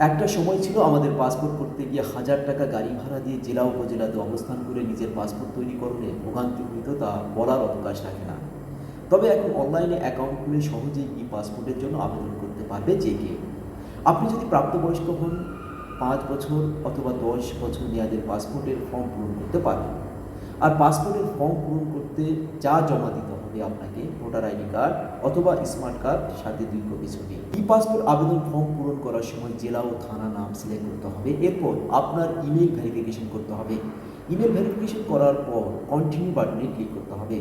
একটা সময় ছিল আমাদের পাসপোর্ট করতে গিয়ে হাজার টাকা গাড়ি ভাড়া দিয়ে জেলা উপজেলাতে অবস্থান করে নিজের পাসপোর্ট তৈরিকরণে ভোগান্তি হইত তা বলার অবকাশ রাখে না। তবে এখন অনলাইনে অ্যাকাউন্ট খুলে সহজেই ই পাসপোর্টের জন্য আবেদন করতে পারবে যে কেউ। আপনি যদি প্রাপ্তবয়স্ক হন, পাঁচ বছর অথবা দশ বছর মেয়াদের পাসপোর্টের ফর্ম পূরণ করতে পারবেন। আর পাসপোর্টের ফর্ম পূরণ করতে যা জমা দিতে হবে আপনাকে ভোটার আইডি কার্ড অথবা স্মার্ট কার্ড, সাথে দুই কপি ছবি। ই পাসপোর্ট আবেদন ফর্ম পূরণ করার সময় জেলা ও থানা নাম সিলেক্ট করতে হবে। এরপর আপনার ইমেল ভেরিফিকেশন করতে হবে। ইমেল ভেরিফিকেশন করার পর কন্টিনিউ বাটনে ক্লিক করতে হবে।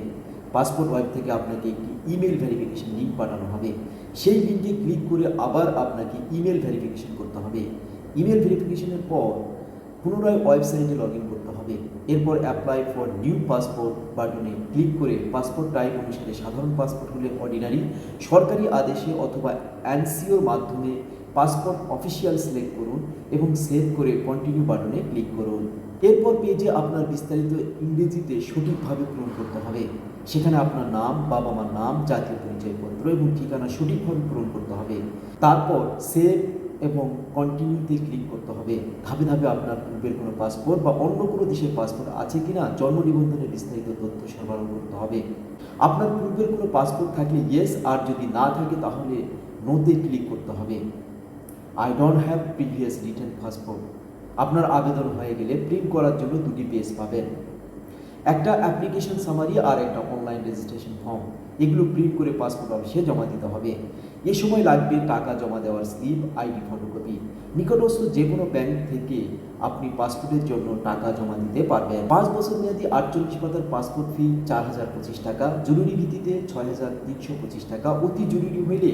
পাসপোর্ট ওয়েব থেকে আপনাকে একটি ইমেল ভেরিফিকেশন লিঙ্ক পাঠানো হবে। সেই লিঙ্কে ক্লিক করে আবার আপনাকে ইমেল ভেরিফিকেশন করতে হবে। ইমেল ভেরিফিকেশনের পর পুনরায় ওয়েবসাইটে লগ ইন করতে হবে। এরপর অ্যাপ্লাই ফর নিউ পাসপোর্ট বাটনে ক্লিক করে পাসপোর্ট টাইপ অনুসারে সাধারণ পাসপোর্ট হলে অর্ডিনারি সরকারি আদেশে অথবা এনসিওর মাধ্যমে পাসপোর্ট অফিসিয়াল সিলেক্ট করুন এবং সেভ করে কন্টিনিউ বাটনে ক্লিক করুন। এরপর পেজে আপনার বিস্তারিত ইংরেজিতে সঠিকভাবে পূরণ করতে হবে। সেখানে আপনার নাম বাবা মার নাম, জাতীয় পরিচয়পত্র এবং ঠিকানা সঠিকভাবে পূরণ করতে হবে। তারপর সেভ এবং কন্টিনিউতে ক্লিক করতে হবে। ধাপে ধাপে আপনার পূর্বের কোনো পাসপোর্ট বা অন্য কোনো দেশের পাসপোর্ট আছে কিনা, জন্ম নিবন্ধনের বিস্তারিত তথ্য সরবরাহ করতে হবে। আপনার পূর্বের কোনো পাসপোর্ট থাকলে ইয়েস আর যদি না থাকে তাহলে নোতে ক্লিক করতে হবে। I don't have previous return passport আপনার আবেদন হয়ে গেলে প্রিন্ট করার জন্য দুটি পেজ পাবেন। একটা অ্যাপ্লিকেশন সামারি আর একটা অনলাইন রেজিস্ট্রেশন ফর্ম এগুলো প্রিন্ট করে পাসপোর্ট অফিসে জমা দিতে হবে। এ সময় লাগবে টাকা জমা দেওয়ার স্লিপ আইডি ফটোকপি নিকটস্থ যে কোনো ব্যাংক থেকে আপনি পাসপোর্টের জন্য টাকা জমা দিতে পারবেন। পাঁচ বছর মেয়াদী আটচল্লিশ পাতার পাসপোর্ট ফি চার হাজার পঁচিশ টাকা। জরুরি ভিত্তিতে ছয় হাজার তিনশো পঁচিশ টাকা। অতি জরুরি হইলে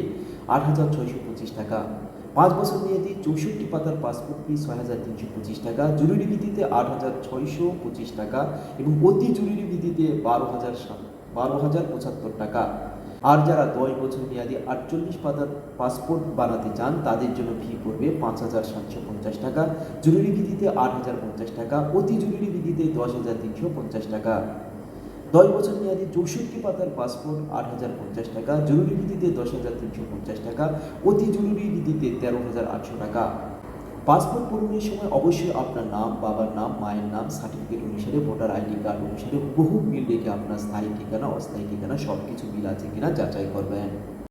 আট হাজার ছয়শো পঁচিশ টাকা। পাঁচ বছর মেয়াদি চৌষট্টি পাতার পাসপোর্ট ফি ছয় হাজার তিনশো পঁচিশ টাকা। জরুরি ভিত্তিতে আট হাজার ছয়শো পঁচিশ টাকা এবং অতি জরুরি ভিত্তিতে বারো হাজার বারো হাজার পঁচাত্তর টাকা। আর যারা দশ বছর মেয়াদী আটচল্লিশ পাতার পাসপোর্ট বানাতে চান, তাদের জন্য ফি পড়বে পাঁচ হাজার সাতশো পঞ্চাশ টাকা। জরুরি ভিত্তিতে আট হাজার পঞ্চাশ টাকা। অতি জরুরি ভিত্তিতে দশ হাজার তিনশো পঞ্চাশ টাকা। দশ বছর মেয়াদী চৌষট্টি পাতার পাসপোর্ট আট হাজার পঞ্চাশ টাকা। জরুরি ভিত্তিতে দশ হাজার তিনশো পঞ্চাশ টাকা। অতি জরুরি ভিত্তিতে তেরো হাজার আটশো টাকা। পাসপোর্ট পূরণের সময় অবশ্যই আপনার নাম, বাবার নাম, মায়ের নাম সার্টিফিকেট অনুসারে ভোটার আইডি কার্ড অনুসারে বহু মিল রেখে আপনার স্থায়ী ঠিকানা, অস্থায়ী ঠিকানা সব কিছু মিল আছে কিনা যাচাই করবেন।